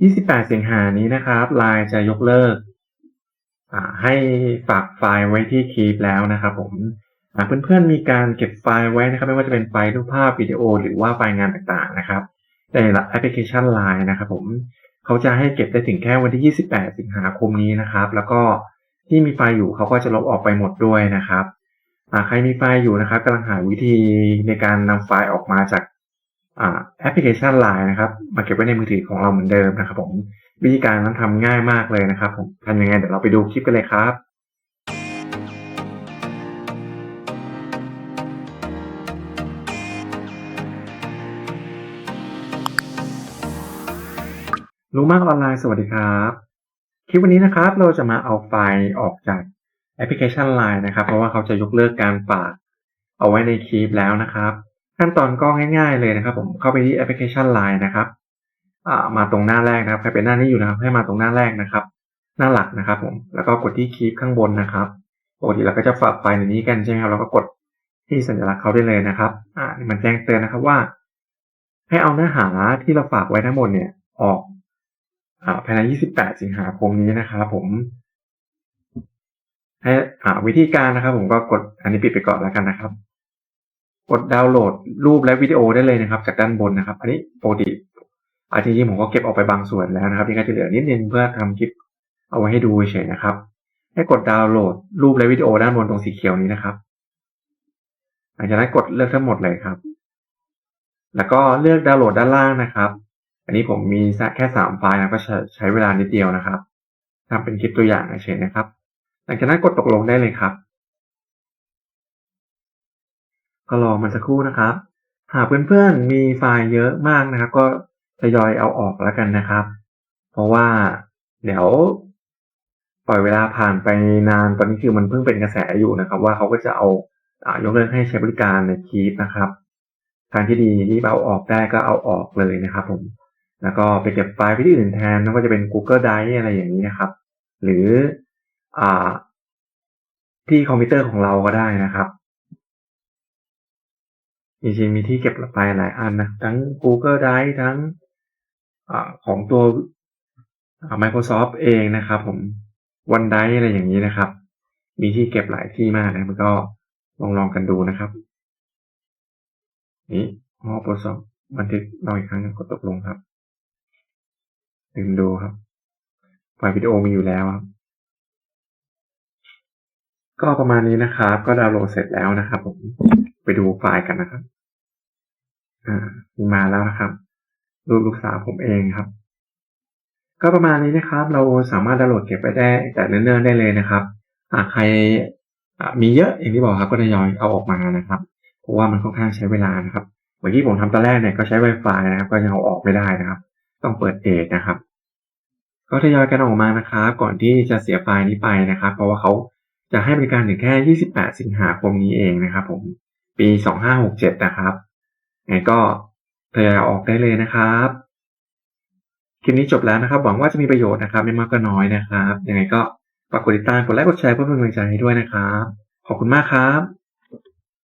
28 สิงหานี้นะครับ Line จะยกเลิก ให้ฝากไฟล์ไว้ที่ Keep แล้วนะครับผมอ่าเพื่อนๆมีการเก็บไฟล์ไว้นะครับ ไม่ว่าจะเป็นไฟล์รูปภาพวิดีโอ หรือว่าไฟล์งานต่างๆนะครับในแอปพลิเคชัน Line นะครับผมเขาจะให้เก็บได้ถึงแค่วันที่ 28 สิงหาคมนี้นะครับ แล้วก็ที่มีไฟล์อยู่เขาก็จะลบออกไปหมดด้วยนะครับใครมีไฟล์อยู่นะครับกำลังหาวิธีในการนำไฟล์ออกมาจาก แอปพลิเคชัน Line นะครับ มาเก็บไว้ในมือถือของเราเหมือนเดิมนะครับผมวิธีการนั้นทำง่ายมากเลยนะครับผมทำยังไงเดี๋ยวเราไปดูคลิปกันเลยครับรู้มากออนไลน์สวัสดีครับ คลิปวันนี้นะครับ เราจะมาเอาไฟล์ออกจากแอปพลิเคชัน Line นะครับ เพราะว่าเขาจะยกเลิกการฝากเอาไว้ในคลิปแล้วนะครับ ขั้นตอนก็ง่าย ๆเลยนะครับ ผมเข้าไปที่แอปพลิเคชัน Line นะครับมาตรงหน้าแรกนะครับใครเป็นหน้านี้อยู่นะครับ ให้มาตรงหน้าแรกนะครับ หน้าหลักนะครับ ผมแล้วก็กดที่คลิปข้างบนนะครับปกติเราก็จะฝากไฟล์ในนี้กันใช่ไหมครับเราก็กดที่สัญลักษณ์เขาได้เลยนะครับ อ่ามันแจ้งเตือนนะครับว่า ให้เอาเนื้อหาที่เราฝากไว้ทั้งหมดเนี่ย ออกอ่าภายใน 28 สิงหาคมนี้นะครับผมให้อ่าวิธีการนะครับ ผมก็กดอันนี้ปิดไปก่อนแล้วกันนะครับ กดดาวน์โหลดรูปและวิดีโอได้เลยนะครับ จากด้านบนนะครับ อันนี้ปกติอาจริงๆผมก็เก็บออกไปบางส่วนแล้วนะครับนี่ก็จะเหลือนิดนึงเพื่อทำคลิปเอาไว้ให้ดูเฉยนะครับ ให้กดดาวน์โหลดรูปและวิดีโอด้านบนตรงสีเขียวนี้นะครับ หลังจากนั้นกดเลือกทั้งหมดเลยครับ แล้วก็เลือกดาวน์โหลดด้านล่างนะครับ อันนี้ผมมีแค่สามไฟล์นะก็ใช้เวลานิดเดียวนะครับทำเป็นคลิปตัวอย่างเฉยนะครับ หลังจากนั้นกดตกลงได้เลยครับ ก็รอมันสักครู่นะครับ หากเพื่อนๆมีไฟล์เยอะมากนะครับ ก็ทยอยเอาออกแล้วกันนะครับ เพราะว่าเดี๋ยวปล่อยเวลาผ่านไปนานตอนนี้คือมันเพิ่งเป็นกระแสอยู่นะครับ ว่าเขาก็จะเอาอยกเลิกให้ใช้บริการในคลิปนะครับทางที่ดีที่เอาออกได้ก็เอาออกเลยนะครับ ผม แล้วก็ไปเก็บไฟล์ไปที่อื่นแทนไม่ว่าจะเป็น Google Drive อะไรอย่างนี้นะครับ หรืออที่คอมพิวเตอร์ของเราก็ได้นะครับ จริงๆมีที่เก็บไฟล์หลายอันนะทั้ง Google Drive ทั้งอของตัว Microsoft เองนะครับผม OneDrive อะไรอย่างนี้นะครับ มีที่เก็บหลายที่มากนะมันก็ลองลองกันดูนะครับ นี่ Microsoft บันทึกเราอีกครั้งกดตกลงครับลืมดูครับไฟล์วิดีโอมีอยู่แล้วครับ ก็ประมาณนี้นะครับ ก็ดาวน์โหลดเสร็จแล้วนะครับผม ไปดูไฟล์กันนะครับ อ่า มาแล้วนะครับ รูปลูกสาวผมเองครับ ก็ประมาณนี้นะครับ เราสามารถดาวน์โหลดเก็บไปได้ แต่เนิ่นๆได้เลยนะครับหากใครมีเยอะอย่างที่บอกครับ ก็ทยอยเอาออกมานะครับเพราะว่ามันค่อนข้างใช้เวลานะครับเมื่อกี้ผมทำตอนแรกเนี่ยก็ใช้ Wi-Fi นะครับ ก็ยังเอาออกไม่ได้นะครับ ต้องเปิดเดทนะครับ ก็ทยอยกันออกมานะครับ ก่อนที่จะเสียไฟล์นี้ไปนะครับ เพราะว่าเขาจะให้บริการถึงแค่ 28 สิงหาคมนี้เองนะครับผม ปี2567นะครับไงก็ทยอยออกได้เลยนะครับคลิปนี้จบแล้วนะครับ หวังว่าจะมีประโยชน์นะครับไม่มากก็น้อยนะครับยังไงก็ฝากกดติดตามกดไลค์กดแชร์เพื่อเป็นกำลังใจให้ด้วยนะครับ ขอบคุณมากครับ